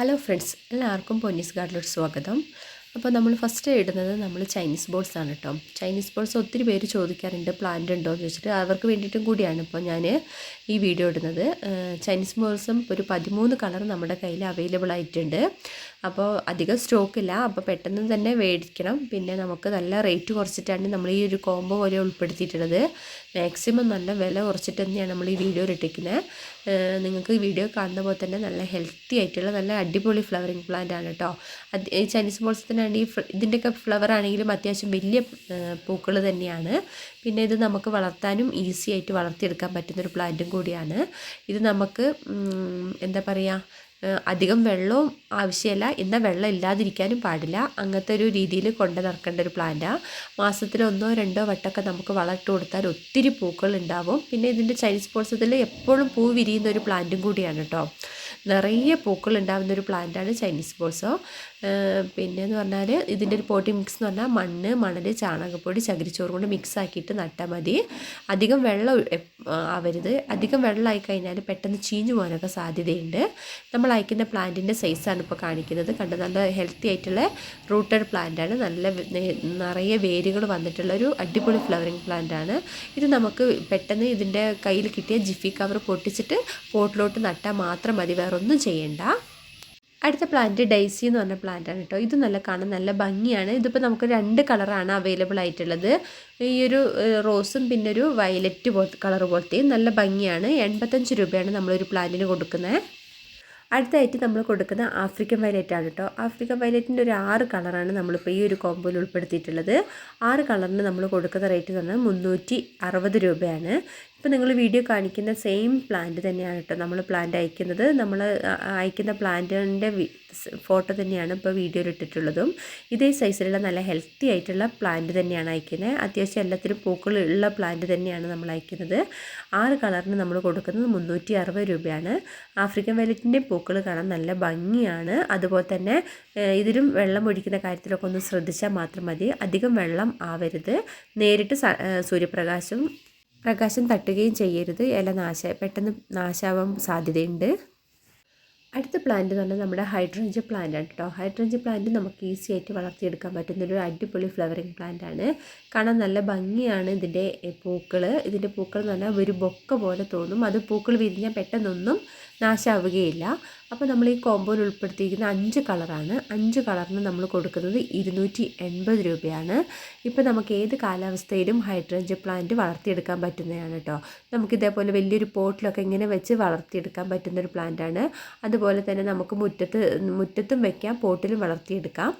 Hello friends എല്ലാവർക്കും പൊന്നീസ് ഗാർഡിലോട്ട് സ്വാഗതം. അപ്പോൾ നമ്മൾ ഫസ്റ്റ് ഇടുന്നത് നമ്മൾ ചൈനീസ് ബോൾസ് ആണ് കേട്ടോ ചൈനീസ് ബോൾസ് ഒത്തിരി പേര് ചോദിക്കാറുണ്ട് പ്ലാന്റ് ഉണ്ടോ? എന്ന് ചോദിച്ചിട്ട് അവർക്ക് വേണ്ടിയിട്ടും കൂടിയാണ് ഇപ്പോൾ ഞാൻ ഈ വീഡിയോ ഇടുന്നത്. ചൈനീസ് ബോൾസും ഒരു പതിമൂന്ന് കളർ നമ്മുടെ കയ്യിൽ അവൈലബിൾ ആയിട്ടുണ്ട്. അപ്പോൾ അധികം സ്റ്റോക്ക് ഇല്ല. അപ്പോൾ പെട്ടെന്ന് തന്നെ മേടിക്കണം പിന്നെ നമുക്ക് നല്ല റേറ്റ് കുറച്ചിട്ടാണ് നമ്മൾ ഈ ഒരു കോംബോ പോലെ ഉൾപ്പെടുത്തിയിട്ടുള്ളത്. മാക്സിമം നല്ല വില കുറച്ചിട്ട് തന്നെയാണ് നമ്മൾ ഈ വീഡിയോ ഇട്ടിരിക്കുന്നത് നിങ്ങൾക്ക് ഈ വീഡിയോ കാണുന്ന പോലെ തന്നെ നല്ല ഹെൽത്തി ആയിട്ടുള്ള നല്ല അടിപൊളി ഫ്ലവറിങ് പ്ലാന്റ് ആണ് കേട്ടോ ഈ ചൈനീസ് ബോൾസത്തിനാണ് ഫ്ല- ഇതിന്റെയൊക്കെ ഫ്ലവർ ആണെങ്കിലും അത്യാവശ്യം വലിയ പൂക്കൾ തന്നെയാണ്. പിന്നെ ഇത് നമുക്ക് വളർത്താനും ഈസി ആയിട്ട് വളർത്തിയെടുക്കാൻ പറ്റുന്നൊരു പ്ലാന്റും കൂടിയാണ്. ഇത് നമുക്ക് എന്താ പറയുക അധികം വെള്ളവും ആവശ്യമില്ല. എന്നാൽ വെള്ളം ഇല്ലാതിരിക്കാനും പാടില്ല. അങ്ങനത്തെ ഒരു രീതിയിൽ കൊണ്ടു നടക്കേണ്ട ഒരു പ്ലാന്റാണ് മാസത്തിൽ ഒന്നോ രണ്ടോ വട്ടമൊക്കെ നമുക്ക് വളർത്തി കൊടുത്താൽ ഒത്തിരി പൂക്കൾ ഉണ്ടാവും. പിന്നെ ഇതിന്റെ ചൈനീസ് പോൾസത്തിൽ എപ്പോഴും പൂ വിരിയുന്ന ഒരു പ്ലാന്റും കൂടിയാണ് കേട്ടോ നിറയെ പൂക്കൾ ഉണ്ടാകുന്ന ഒരു പ്ലാന്റാണ് ചൈനീസ് ബോൾസോ. പിന്നെ എന്ന് പറഞ്ഞാൽ ഇതിന്റെ ഒരു പോട്ടി മിക്സ് എന്ന് പറഞ്ഞാൽ മണ്ണ് മണൽ ചാണകപ്പൊടി ചകിരിച്ചോറ് കൊണ്ട് മിക്സ് ആക്കിയിട്ട് നട്ടാൽ മതി. അധികം വെള്ളം ആവരുത്. അധികം വെള്ളമായി കഴിഞ്ഞാൽ പെട്ടെന്ന് ചീഞ്ഞു പോകാനൊക്കെ സാധ്യതയുണ്ട്. നമ്മൾ അയക്കുന്ന പ്ലാന്റിന്റെ സൈസാണ് ഇപ്പോൾ കാണിക്കുന്നത്. കണ്ട് നല്ല ഹെൽത്തി ആയിട്ടുള്ള റൂട്ടഡ് പ്ലാന്റാണ് നല്ല നിറയെ വേരുകൾ വന്നിട്ടുള്ള ഒരു അടിപൊളി ഫ്ലവറിങ് പ്ലാന്റാണ് ഇത് നമുക്ക് പെട്ടെന്ന് ഇതിന്റെ കയ്യിൽ കിട്ടിയ ജിഫി കവർ പൊട്ടിച്ചിട്ട് പോട്ടിലോട്ട് നട്ടാൽ മാത്രം മതി. വേറൊന്നും ചെയ്യണ്ട. അടുത്ത പ്ലാന്റ് ഡൈസി എന്ന് പറഞ്ഞ പ്ലാന്റാണ് കേട്ടോ ഇത് നല്ല കാണാൻ നല്ല ഭംഗിയാണ്. ഇതിപ്പോൾ നമുക്ക് രണ്ട് കളറാണ് അവൈലബിൾ ആയിട്ടുള്ളത്. ഈ ഒരു റോസും പിന്നെ ഒരു വയലറ്റ് പോലത്തെ കളർ പോലത്തെയും നല്ല ഭംഗിയാണ്. എൺപത്തഞ്ച് രൂപയാണ് നമ്മളൊരു പ്ലാന്റിന് കൊടുക്കുന്നത് അടുത്തായിട്ട് നമ്മൾ കൊടുക്കുന്ന ആഫ്രിക്കൻ വയലറ്റ് ആണ് കേട്ടോ ആഫ്രിക്കൻ വയലറ്റിന്റെ ഒരു ആറ് കളറാണ് നമ്മളിപ്പോൾ ഈ ഒരു കോമ്പോയിൽ ഉൾപ്പെടുത്തിയിട്ടുള്ളത്. ആറ് കളറിന് നമ്മൾ കൊടുക്കുന്ന റേറ്റ് എന്ന് പറഞ്ഞാൽ മുന്നൂറ്റി അറുപത് രൂപയാണ്. ഇപ്പോൾ നിങ്ങൾ വീഡിയോ കാണിക്കുന്ന സെയിം പ്ലാന്റ് തന്നെയാണ് കേട്ടോ നമ്മൾ പ്ലാന്റ് അയക്കുന്നത്. നമ്മൾ അയക്കുന്ന പ്ലാന്റിന്റെ ഫോട്ടോ തന്നെയാണ് ഇപ്പോൾ വീഡിയോയിൽ ഇട്ടിട്ടുള്ളതും. ഇതേ സൈസിലുള്ള നല്ല ഹെൽത്തി ആയിട്ടുള്ള പ്ലാന്റ് തന്നെയാണ് അയക്കുന്നത് അത്യാവശ്യം എല്ലാത്തിനും പൂക്കൾ ഉള്ള പ്ലാന്റ് തന്നെയാണ് നമ്മൾ അയക്കുന്നത്. ആറ് കളറിന് നമ്മൾ കൊടുക്കുന്നത് മുന്നൂറ്റി അറുപത് രൂപയാണ്. ആഫ്രിക്കൻ വയലറ്റിന്റെ പൂക്കൾ കാണാൻ നല്ല ഭംഗിയാണ്. അതുപോലെ തന്നെ ഇതിലും വെള്ളം ഒഴിക്കുന്ന കാര്യത്തിലൊക്കെ ഒന്ന് ശ്രദ്ധിച്ചാൽ മാത്രം മതി. അധികം വെള്ളം ആവരുത്. നേരിട്ട് സൂര്യപ്രകാശം പ്രകാശം തട്ടുകയും ചെയ്യരുത്. ഇല നാശ പെട്ടെന്ന് നാശാവാൻ സാധ്യതയുണ്ട്. അടുത്ത പ്ലാന്റ് എന്ന് പറഞ്ഞാൽ നമ്മുടെ ഹൈഡ്രഞ്ച് പ്ലാന്റ് ആണ് കേട്ടോ ഹൈഡ്രഞ്ച് പ്ലാന്റ് നമുക്ക് ഈസി ആയിട്ട് വളർത്തിയെടുക്കാൻ പറ്റുന്ന ഒരു അടിപൊളി ഫ്ലവറിങ് പ്ലാന്റ് ആണ്. കാണാൻ നല്ല ഭംഗിയാണ് ഇതിന്റെ പൂക്കൾ ഇതിന്റെ പൂക്കൾ എന്ന് പറഞ്ഞാൽ ഒരു ബൊക്ക പോലെ തോന്നും. അത് പൂക്കൾ വിരിഞ്ഞാൽ പെട്ടെന്നൊന്നും നാശാവുകയില്ല. അപ്പോൾ നമ്മൾ ഈ കോമ്പോയിൽ ഉൾപ്പെടുത്തിയിരിക്കുന്ന അഞ്ച് കളറാണ് അഞ്ച് കളറിന് നമ്മൾ കൊടുക്കുന്നത് ഇരുന്നൂറ്റി എൺപത് രൂപയാണ്. ഇപ്പോൾ നമുക്ക് ഏത് കാലാവസ്ഥയിലും ഹൈഡ്രഞ്ച് പ്ലാന്റ് വളർത്തിയെടുക്കാൻ പറ്റുന്നതാണ് കേട്ടോ നമുക്ക് ഇതേപോലെ വലിയൊരു പോട്ടിലൊക്കെ ഇങ്ങനെ വെച്ച് വളർത്തിയെടുക്കാൻ പറ്റുന്നൊരു പ്ലാന്റാണ് അതുപോലെ തന്നെ നമുക്ക് മുറ്റത്ത് മുറ്റത്തും വയ്ക്കാം പോട്ടിലും വളർത്തിയെടുക്കാം.